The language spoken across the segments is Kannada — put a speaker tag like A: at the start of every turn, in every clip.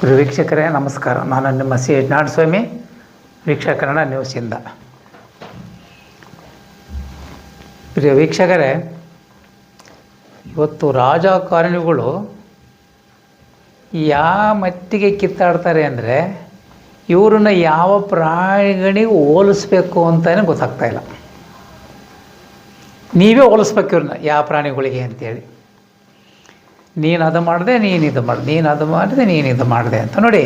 A: ಪ್ರಿಯ ವೀಕ್ಷಕರೇ, ನಮಸ್ಕಾರ. ನಾನು ನಿಮ್ಮ ಸಿ ಯಜ್ಞಾಡ್ ಸ್ವಾಮಿ ವೀಕ್ಷಕರಣ ನ್ಯೂಸಿಂದ. ಪ್ರಿಯ ವೀಕ್ಷಕರೇ, ಇವತ್ತು ರಾಜಕಾರಣಿಗಳು ಯಾವ ಮಟ್ಟಿಗೆ ಕಿತ್ತಾಡ್ತಾರೆ ಅಂದರೆ, ಇವ್ರನ್ನ ಯಾವ ಪ್ರಾಣಿಗಳಿಗೆ ಹೋಲಿಸ್ಬೇಕು ಅಂತಲೇ ಗೊತ್ತಾಗ್ತಾ ಇಲ್ಲ. ನೀವೇ ಹೋಲಿಸ್ಬೇಕು ಇವ್ರನ್ನ, ಯಾವ ಪ್ರಾಣಿಗಳಿಗೆ ಅಂತೇಳಿ. ನೀನು ಅದು ಮಾಡಿದೆ, ನೀನು ಇದು ಮಾಡಿದೆ. ನೀನು ಅದು ಮಾಡಿದೆ, ನೀನು ಇದು ಮಾಡಿದೆ ಅಂತ. ನೋಡಿ.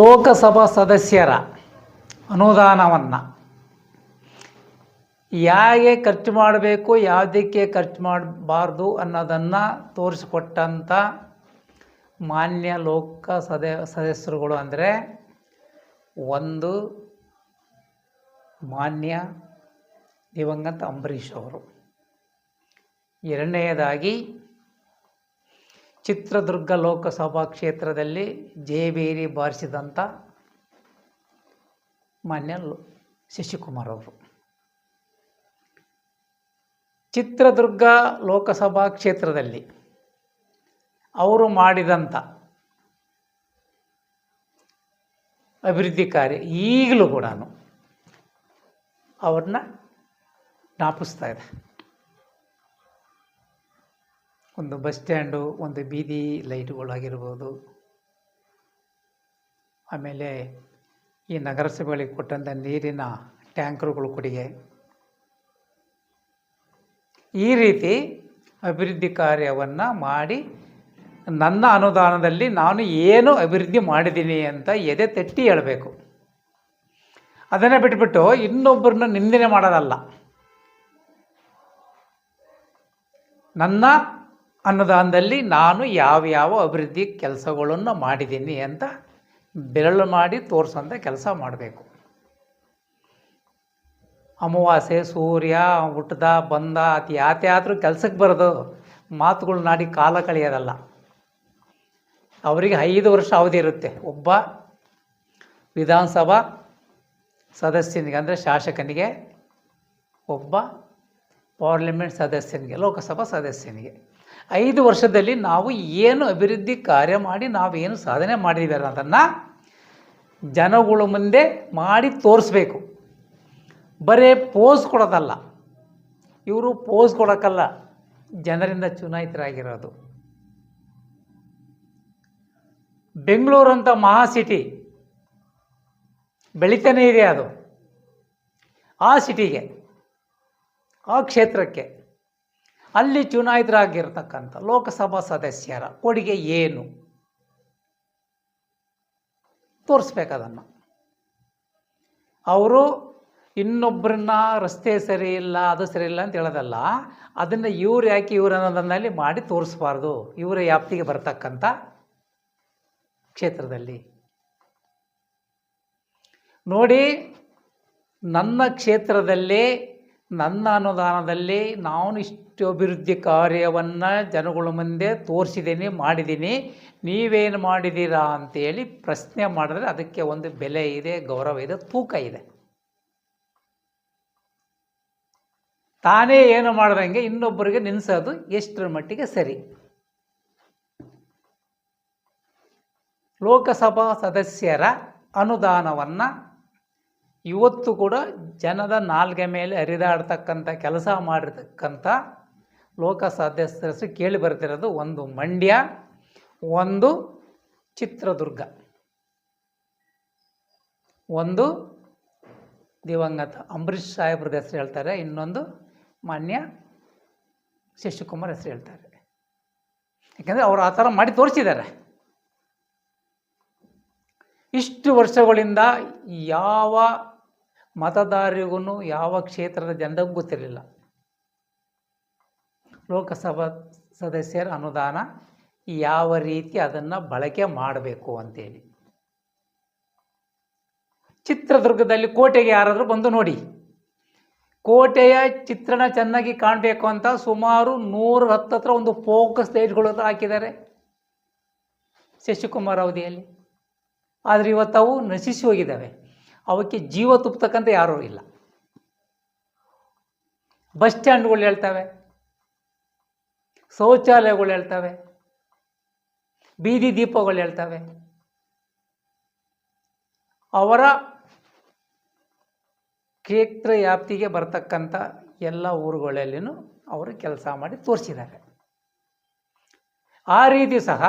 A: ಲೋಕಸಭಾ ಸದಸ್ಯರ ಅನುದಾನವನ್ನು ಹೇಗೆ ಖರ್ಚು ಮಾಡಬೇಕು, ಯಾವುದಕ್ಕೆ ಖರ್ಚು ಮಾಡಬಾರ್ದು ಅನ್ನೋದನ್ನು ತೋರಿಸಿಕೊಟ್ಟಂಥ ಮಾನ್ಯ ಲೋಕ ಸದ, ಸದಸ್ಯರುಗಳು ಅಂದರೆ ಒಂದು ಮಾನ್ಯ ದಿವಂಗತ ಅಂಬರೀಷ್ ಅವರು. ಎರಡನೆಯದಾಗಿ ಚಿತ್ರದುರ್ಗ ಲೋಕಸಭಾ ಕ್ಷೇತ್ರದಲ್ಲಿ ಜಯಬೇರಿ ಬಾರಿಸಿದಂಥ ಮಾನ್ಯ ಶಶಿಕುಮಾರ್ ಅವರು. ಚಿತ್ರದುರ್ಗ ಲೋಕಸಭಾ ಕ್ಷೇತ್ರದಲ್ಲಿ ಅವರು ಮಾಡಿದಂಥ ಅಭಿವೃದ್ಧಿ ಕಾರ್ಯ ಈಗಲೂ ಕೂಡ ಅವ್ರನ್ನ ಜ್ಞಾಪಿಸ್ತಾ ಇದೆ. ಒಂದು ಬಸ್ ಸ್ಟ್ಯಾಂಡು, ಒಂದು ಬೀದಿ ಲೈಟ್ಗಳಾಗಿರ್ಬೋದು ಆಮೇಲೆ ಈ ನಗರಸಭೆಗಳಿಗೆ ಕೊಟ್ಟಂಥ ನೀರಿನ ಟ್ಯಾಂಕರ್ಗಳು ಕೊಡುಗೆ. ಈ ರೀತಿ ಅಭಿವೃದ್ಧಿ ಕಾರ್ಯವನ್ನು ಮಾಡಿ ನನ್ನ ಅನುದಾನದಲ್ಲಿ ನಾನು ಏನು ಅಭಿವೃದ್ಧಿ ಮಾಡಿದ್ದೀನಿ ಅಂತ ಎದೆ ತಟ್ಟಿ ಹೇಳಬೇಕು. ಅದನ್ನು ಬಿಟ್ಬಿಟ್ಟು ಇನ್ನೊಬ್ಬರನ್ನ ನಿಂದನೆ ಮಾಡೋದಲ್ಲ. ನನ್ನ ಅನುದಾನದಲ್ಲಿ ನಾನು ಯಾವ್ಯಾವ ಅಭಿವೃದ್ಧಿ ಕೆಲಸಗಳನ್ನು ಮಾಡಿದ್ದೀನಿ ಅಂತ ಬೆರಳು ಮಾಡಿ ತೋರಿಸೋಂಥ ಕೆಲಸ ಮಾಡಬೇಕು. ಅಮಾವಾಸ್ಯೆ, ಸೂರ್ಯ ಹುಟ್ಟದ ಬಂದ ಅದು ಆದರೂ ಕೆಲಸಕ್ಕೆ ಬರೋದು ಮಾತುಗಳು ನಾಡಿ ಕಾಲ ಕಳೆಯೋದಲ್ಲ. ಅವರಿಗೆ ಐದು ವರ್ಷ ಅವಧಿ ಇರುತ್ತೆ. ಒಬ್ಬ ವಿಧಾನಸಭಾ ಸದಸ್ಯನಿಗೆ ಅಂದರೆ ಶಾಸಕನಿಗೆ, ಒಬ್ಬ ಪಾರ್ಲಿಮೆಂಟ್ ಸದಸ್ಯನಿಗೆ, ಲೋಕಸಭಾ ಸದಸ್ಯನಿಗೆ. ಐದು ವರ್ಷದಲ್ಲಿ ನಾವು ಏನು ಅಭಿವೃದ್ಧಿ ಕಾರ್ಯ ಮಾಡಿ ನಾವು ಏನು ಸಾಧನೆ ಮಾಡಿದ್ದೀವಿ ಅನ್ನೋದನ್ನು ಜನಗಳ ಮುಂದೆ ಮಾಡಿ ತೋರಿಸ್ಬೇಕು. ಬರೇ ಪೋಸ್ ಕೊಡೋದಲ್ಲ. ಇವರು ಪೋಸ್ ಕೊಡೋಕ್ಕಲ್ಲ ಜನರಿಂದ ಚುನಾಯಿತರಾಗಿರೋದು. ಬೆಂಗಳೂರು ಅಂತ ಮಹಾ ಸಿಟಿ ಬೆಳಿತಾನೇ ಇದೆ ಅದು. ಆ ಸಿಟಿಗೆ ಆ ಕ್ಷೇತ್ರಕ್ಕೆ. ಅಲ್ಲಿ ಚುನಾಯಿತರಾಗಿರ್ತಕ್ಕಂಥ ಲೋಕಸಭಾ ಸದಸ್ಯರ ಕೊಡುಗೆ ಏನು? ತೋರಿಸ್ಬೇಕದನ್ನು. ಅವರು ಇನ್ನೊಬ್ಬರನ್ನ ರಸ್ತೆ ಸರಿ ಇಲ್ಲ, ಅದು ಸರಿ ಇಲ್ಲ ಅಂತ ಹೇಳೋದಲ್ಲ, ಅದನ್ನು ಇವ್ರು ಯಾಕೆ ಇವ್ರು ಅನ್ನೋದನ್ನಲ್ಲಿ ಮಾಡಿ ತೋರಿಸ್ಬಾರ್ದು. ಇವರ ವ್ಯಾಪ್ತಿಗೆ ಬರ್ತಕ್ಕಂಥ ಕ್ಷೇತ್ರದಲ್ಲಿ. ನೋಡಿ, ನನ್ನ ಕ್ಷೇತ್ರದಲ್ಲೇ ನನ್ನ ಅನುದಾನದಲ್ಲಿ ನಾನು ಇಷ್ಟು ಅಭಿವೃದ್ಧಿ ಕಾರ್ಯವನ್ನು ಜನಗಳ ಮುಂದೆ ತೋರಿಸಿದ್ದೀನಿ, ಮಾಡಿದ್ದೀನಿ. ನೀವೇನು ಮಾಡಿದ್ದೀರಾ ಅಂತೇಳಿ ಪ್ರಶ್ನೆ ಮಾಡಿದ್ರೆ ಅದಕ್ಕೆ ಒಂದು ಬೆಲೆ ಇದೆ, ಗೌರವ ಇದೆ, ತೂಕ ಇದೆ. ತಾನೇ ಏನು ಮಾಡ್ದಂಗೆ ಇನ್ನೊಬ್ಬರಿಗೆ ನಿನ್ಸೋದು ಎಷ್ಟರ ಮಟ್ಟಿಗೆ ಸರಿ. ಲೋಕಸಭಾ ಸದಸ್ಯರ ಅನುದಾನವನ್ನು ಇವತ್ತು ಕೂಡ ಜನದ ನಾಲ್ಗೆ ಮೇಲೆ ಹರಿದಾಡ್ತಕ್ಕಂಥ ಕೆಲಸ ಮಾಡಿರ್ತಕ್ಕಂಥ ಲೋಕ ಸದಸ್ಯರು ಕೇಳಿ ಬರ್ತಿರೋದು ಒಂದು ಮಂಡ್ಯ, ಒಂದು ಚಿತ್ರದುರ್ಗ, ಒಂದು ದಿವಂಗತ. ಅಂಬರೀಷ್ ಸಾಹೇಬ್ರದ ಹೆಸರು ಹೇಳ್ತಾರೆ, ಇನ್ನೊಂದು ಮಾನ್ಯ ಶಶಿಕುಮಾರ್ ಹೆಸರು ಹೇಳ್ತಾರೆ. ಯಾಕೆಂದರೆ ಅವರು ಆ ಥರ ಮಾಡಿ ತೋರಿಸಿದ್ದಾರೆ. ಇಷ್ಟು ವರ್ಷಗಳಿಂದ ಯಾವ ಮತದಾರರಿಗೂ ಯಾವ ಕ್ಷೇತ್ರದ ಜನರಿಗೂ ಗೊತ್ತಿರಲಿಲ್ಲ. ಲೋಕಸಭಾ ಸದಸ್ಯರ ಅನುದಾನ ಯಾವ ರೀತಿ ಅದನ್ನು ಬಳಕೆ ಮಾಡಬೇಕು ಅಂತೇಳಿ. ಚಿತ್ರದುರ್ಗದಲ್ಲಿ ಕೋಟೆಗೆ ಯಾರಾದರೂ ಬಂದು ನೋಡಿ. ಕೋಟೆಯ ಚಿತ್ರಣ ಚೆನ್ನಾಗಿ ಕಾಣಬೇಕು ಅಂತ ಸುಮಾರು ನೂರ ಹತ್ತತ್ರ ಒಂದು ಫೋಕಸ್ ಲೈಟ್ಗಳು ಹಾಕಿದ್ದಾರೆ. ಶಶಿಕುಮಾರ್ ಅವಧಿಯಲ್ಲಿ. ಆದರೆ ಇವತ್ತು ಅವು ನಶಿಸಿ ಹೋಗಿದ್ದಾವೆ. ಅವಕ್ಕೆ ಜೀವ ತುಪ್ಪತಕ್ಕಂಥ ಯಾರೂ ಇಲ್ಲ. ಬಸ್ ಸ್ಟ್ಯಾಂಡ್ಗಳು ಹೇಳ್ತವೆ, ಶೌಚಾಲಯಗಳು ಹೇಳ್ತವೆ, ಬೀದಿ ದೀಪಗಳು ಹೇಳ್ತವೆ. ಅವರ ಕ್ಷೇತ್ರ ವ್ಯಾಪ್ತಿಗೆ ಬರ್ತಕ್ಕಂಥ ಎಲ್ಲ ಊರುಗಳಲ್ಲಿನೂ ಅವರು ಕೆಲಸ ಮಾಡಿ ತೋರಿಸಿದ್ದಾರೆ. ಆ ರೀತಿ ಸಹ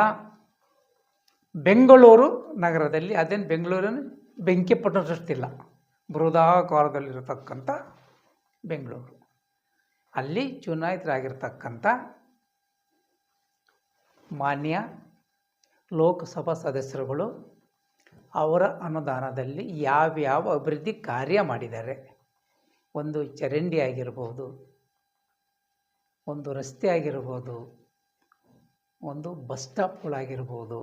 A: ಬೆಂಗಳೂರು ನಗರದಲ್ಲಿ, ಅದೇನು ಬೆಂಗಳೂರಿನ ಬೆಂಕಿ ಪಟ್ಟದಷ್ಟಿಲ್ಲ. ಬೃಹದಾಕಾರದಲ್ಲಿರತಕ್ಕಂಥ ಬೆಂಗಳೂರು. ಅಲ್ಲಿ ಚುನಾಯಿತರಾಗಿರ್ತಕ್ಕಂಥ ಮಾನ್ಯ ಲೋಕಸಭಾ ಸದಸ್ಯರುಗಳು ಅವರ ಅನುದಾನದಲ್ಲಿ ಯಾವ್ಯಾವ ಅಭಿವೃದ್ಧಿ ಕಾರ್ಯ ಮಾಡಿದ್ದಾರೆ. ಒಂದು ಚರಂಡಿ ಆಗಿರ್ಬೋದು, ಒಂದು ರಸ್ತೆ ಆಗಿರ್ಬೋದು, ಒಂದು ಬಸ್ ಸ್ಟಾಪ್ಗಳಾಗಿರ್ಬೋದು,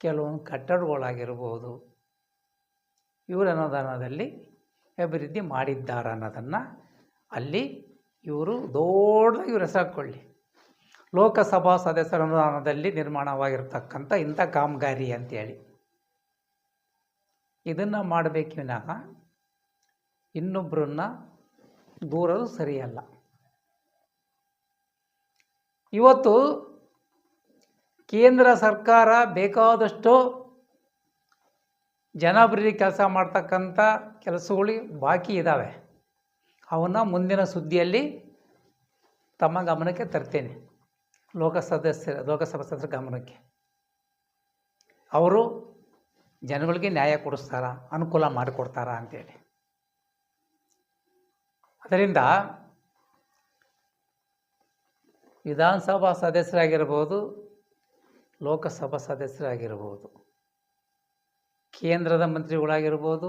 A: ಕೆಲವೊಂದು ಕಟ್ಟಡಗಳಾಗಿರ್ಬೋದು ಇವರ ಅನುದಾನದಲ್ಲಿ ಅಭಿವೃದ್ಧಿ ಮಾಡಿದ್ದಾರೆ ಅನ್ನೋದನ್ನು ಅಲ್ಲಿ ಇವರು ದೊಡ್ಡದಾಗಿ ಇವ್ರ ಹೆಸರು ಹಾಕ್ಕೊಳ್ಳಿ. ಲೋಕಸಭಾ ಸದಸ್ಯರ ಅನುದಾನದಲ್ಲಿ ನಿರ್ಮಾಣವಾಗಿರ್ತಕ್ಕಂಥ ಇಂಥ ಕಾಮಗಾರಿ ಅಂತೇಳಿ. ಇದನ್ನು ಮಾಡಬೇಕು ವಿನಃ ಇನ್ನೊಬ್ಬರನ್ನ ದೂರದು ಸರಿಯಲ್ಲ. ಇವತ್ತು ಕೇಂದ್ರ ಸರ್ಕಾರ ಬೇಕಾದಷ್ಟು ಜನಾಭಿವೃದ್ಧಿ ಕೆಲಸ ಮಾಡ್ತಕ್ಕಂಥ ಕೆಲಸಗಳು ಬಾಕಿ ಇದ್ದಾವೆ ಅವನ್ನ ಮುಂದಿನ ಸುದ್ದಿಯಲ್ಲಿ ತಮ್ಮ ಗಮನಕ್ಕೆ ತರ್ತೇನೆ. ಲೋಕ ಸದಸ್ಯ ಲೋಕಸಭಾ ಸದಸ್ಯರ ಗಮನಕ್ಕೆ. ಅವರು ಜನಗಳಿಗೆ ನ್ಯಾಯ ಕೊಡಿಸ್ತಾರ, ಅನುಕೂಲ ಮಾಡಿಕೊಡ್ತಾರ ಅಂತೇಳಿ. ಅದರಿಂದ ವಿಧಾನಸಭಾ ಸದಸ್ಯರಾಗಿರ್ಬೋದು, ಲೋಕಸಭಾ ಸದಸ್ಯರಾಗಿರ್ಬೋದು ಕೇಂದ್ರದ ಮಂತ್ರಿಗಳಾಗಿರ್ಬೋದು,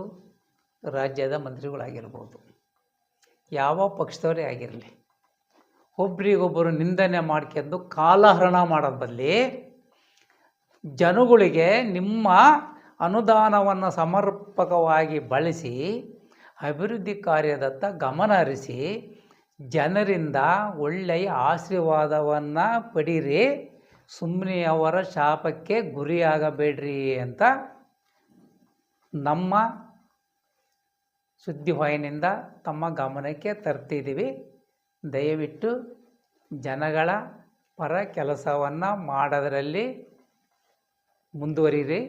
A: ರಾಜ್ಯದ ಮಂತ್ರಿಗಳಾಗಿರ್ಬೋದು, ಯಾವ ಪಕ್ಷದವರೇ ಆಗಿರಲಿ ಒಬ್ರಿಗೊಬ್ಬರು ನಿಂದನೆ ಮಾಡ್ಕೊಂಡು ಕಾಲಹರಣ ಮಾಡೋದು ಬದಲಿ ಜನಗಳಿಗೆ ನಿಮ್ಮ ಅನುದಾನವನ್ನು ಸಮರ್ಪಕವಾಗಿ ಬಳಸಿ, ಅಭಿವೃದ್ಧಿ ಕಾರ್ಯದತ್ತ ಗಮನ ಹರಿಸಿ, ಜನರಿಂದ ಒಳ್ಳೆಯ ಆಶೀರ್ವಾದವನ್ನು ಪಡೀರಿ ಸುಮ್ಮನೆ ಅವರ ಶಾಪಕ್ಕೆ ಗುರಿಯಾಗಬೇಡ್ರಿ ಅಂತ ನಮ್ಮ ಸುದ್ದಿವಾಹಿನಿಯಿಂದ ತಮ್ಮ ಗಮನಕ್ಕೆ ತರ್ತಿದ್ದೀವಿ. ದಯವಿಟ್ಟು ಜನಗಳ ಪರ ಕೆಲಸವನ್ನು ಮಾಡೋದರಲ್ಲಿ ಮುಂದುವರಿರಿ.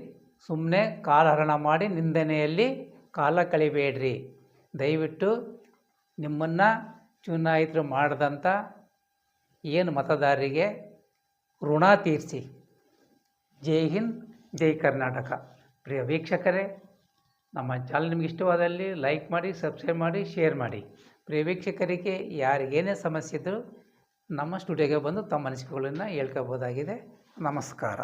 A: ಸುಮ್ಮನೆ ಕಾಲಹರಣ ಮಾಡಿ ನಿಂದನೆಯಲ್ಲಿ ಕಾಲ ಕಳಿಬೇಡ್ರಿ. ದಯವಿಟ್ಟು ನಿಮ್ಮನ್ನು ಚುನಾಯಿತರು ಮಾಡಿದಂಥ ಏನು ಮತದಾರರಿಗೆ ಋಣ ತೀರಿಸಿ. ಜೈ ಹಿಂದ್, ಜೈ ಕರ್ನಾಟಕ. ಪ್ರಿಯ ವೀಕ್ಷಕರೇ ನಮ್ಮ ಚಾನಲ್ ನಿಮ್ಗೆ ಇಷ್ಟವಾದಲ್ಲಿ ಲೈಕ್ ಮಾಡಿ, ಸಬ್ಸ್ಕ್ರೈಬ್ ಮಾಡಿ, ಶೇರ್ ಮಾಡಿ. ಪ್ರಿಯ ವೀಕ್ಷಕರಿಗೆ ಯಾರಿಗೇನೇ ಸಮಸ್ಯೆ ಇದ್ದರೂ ನಮ್ಮ ಸ್ಟುಡಿಯೋಗೆ ಬಂದು ತಮ್ಮ ಅನಿಸಿಕೆಗಳನ್ನು ಹೇಳ್ಕೋಬೋದಾಗಿದೆ. ನಮಸ್ಕಾರ.